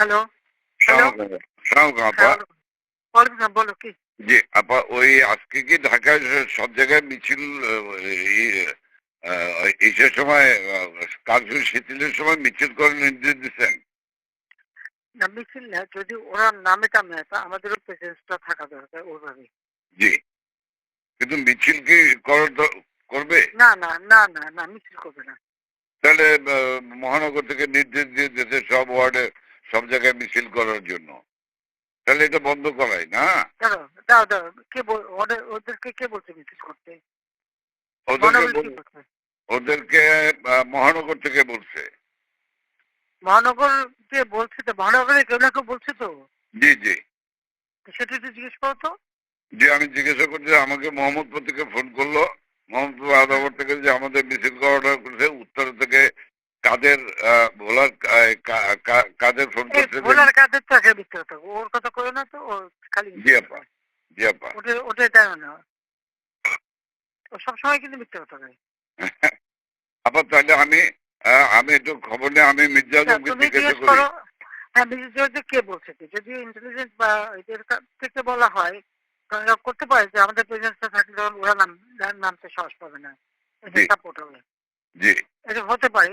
Hello হ্যাঁ, বলো কি জি আপা ওই আজকে কি ঢাকায় সব জায়গায় মিছিল এইসব সময় কার্ফিউ শিথিলের সময় মিছিল করার নির্দেশ দিচ্ছেন? না মিছিল না যদি ওরা নামে টামে তা আমাদেরও প্রেজেন্সটা থাকা দরকার ওইভাবে জি। কিন্তু মিছিল কি করবে? না না না না না মিছিল করবে না। তাহলে মহানগর থেকে নির্দেশ দিয়ে দিয়েছে সব ওয়ার্ডে সব জায়গায় মিছিল করার জন্য। তাহলে এটা বন্ধ করাই না? দাও দাও কে ওদেরকে কে বলছে মিছিল করতে? ওদেরকে মহানগর থেকে বলছে। মহানগর কে বলছে তো? মহানগরে কেউ না কেউ বলছে তো? জি জি। সেটা একটু জিজ্ঞেস করো তো। যে আমি জিজ্ঞাসা করছি আমাকে মোহাম্মদপুর থেকে ফোন করল। মোহাম্মদপুর আদাবর থেকে যে আমাদের মিছিল করাটা করছে উত্তর থেকে কাদের ভোলার কাদের ফোন করছে ভোলার কাদের তো একটা মিথ্যে কথা ওর কথা করে না তো ও খালি জি আপা জি আপা ওটা ওটা জানো না। ও সবসময় কিন্তু কথা কয় আপা তাহলে আমি আমি একটু খবর নিয়ে আমি মির্জা আচ্ছা, আজমকে জিজ্ঞাসা করি হ্যাঁ মিসেস জর্জে কে বলছে যদি ইন্টেলিজেন্স বা এদের থেকে বলা হয় করতে পারে যে আমাদের প্রেজেন্সটা থাকলে ওরা নাম নামতে সাহস পাবে না। জি। সাপোর্ট হবে। জি। এটা হতে পারে।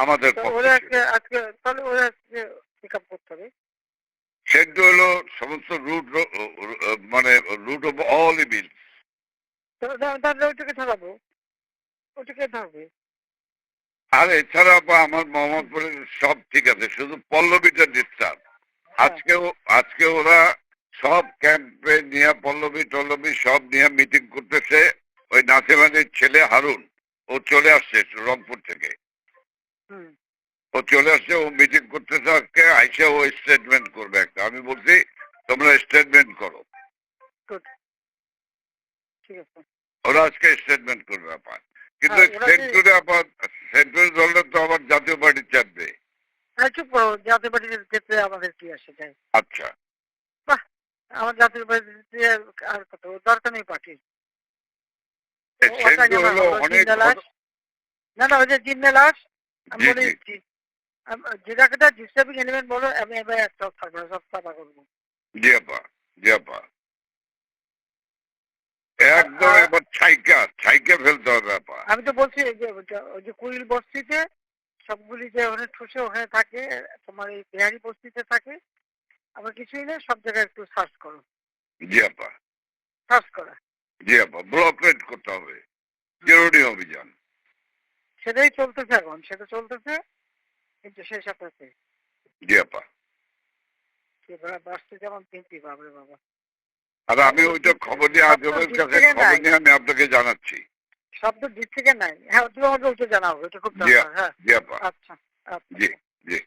আমাদের। আজকে আজকে আজকে সেন্টু হলো সমস্ত রুট মানে রুট অফ অল ইভিল ওটাকে আর এছাড়া আমার মোহাম্মদপুরের সব ঠিক আছে শুধু পল্লবীটা ডিস্টার্ব আজকেও আজকে ওরা সব ক্যাম্পে নিয়ে পল্লবী টল্লবী সব নিয়ে মিটিং করতেছে। ওই নাসিমানির ছেলে হারুন। ও চলে আসছে রংপুর থেকে। ও চলে আসছে ও মিটিং করতেছে আজকে আইসে ও স্টেটমেন্ট করবে একটা। আমি বলছি তোমরা স্টেটমেন্ট করো। ওরা আজকে স্টেটমেন্ট করবে আপা কিন্তু ওরা যে- সেন্টুরে দলটা তো আবার জাতীয় পার্টি চাপবে হ্যাঁ চুপ করো। জাতীয় পার্টির ক্ষেত্রে আমাদের কি আসে যায়? আচ্ছা। আমার জাতীয় পার্টিতে আর কত দরকার নেই পার্টির। না না ওই যে জিন্নে লাশ আমি বলি জি। জি- আম- যে জায়গাটা ডিস্টার্বিং এলিমেন্ট বলো আমি এবার একটা থাকব সব সাফা করব। জি আপা জি আপা একদম এবার ছাইকা ছাইকা ফেলতে হবে আপা আমি তো বলছি এই যে ওই যে কুইল বস্তিতে সবগুলি যে ওখানে ঠুসে ওখানে থাকে তোমার এই বিহারি বস্তিতে থাকে আবার কিছুই নেই সব জায়গায় একটু সার্চ করো। জি আপা সার্চ করা। জি আপা ব্লক রেড করতে হবে। জরুরি অভিযান। সেটাই চলতেছে এখন সেটা চলতেছে কিন্তু সেই সাথে জি আপা। বাসতে যেমন তিনটি বাবরে বাবা। আর আমি ওইটা খবর নিয়ে আজমের কাছে খবর নিয়ে আমি আপনাকে জানাচ্ছি। শব্দ দিক থেকে নাই? হ্যাঁ তুমি আমাকে ওইটা জানাব এটা খুব জি দরকার হ্যাঁ। জি আপা। আচ্ছা আচ্ছা। জি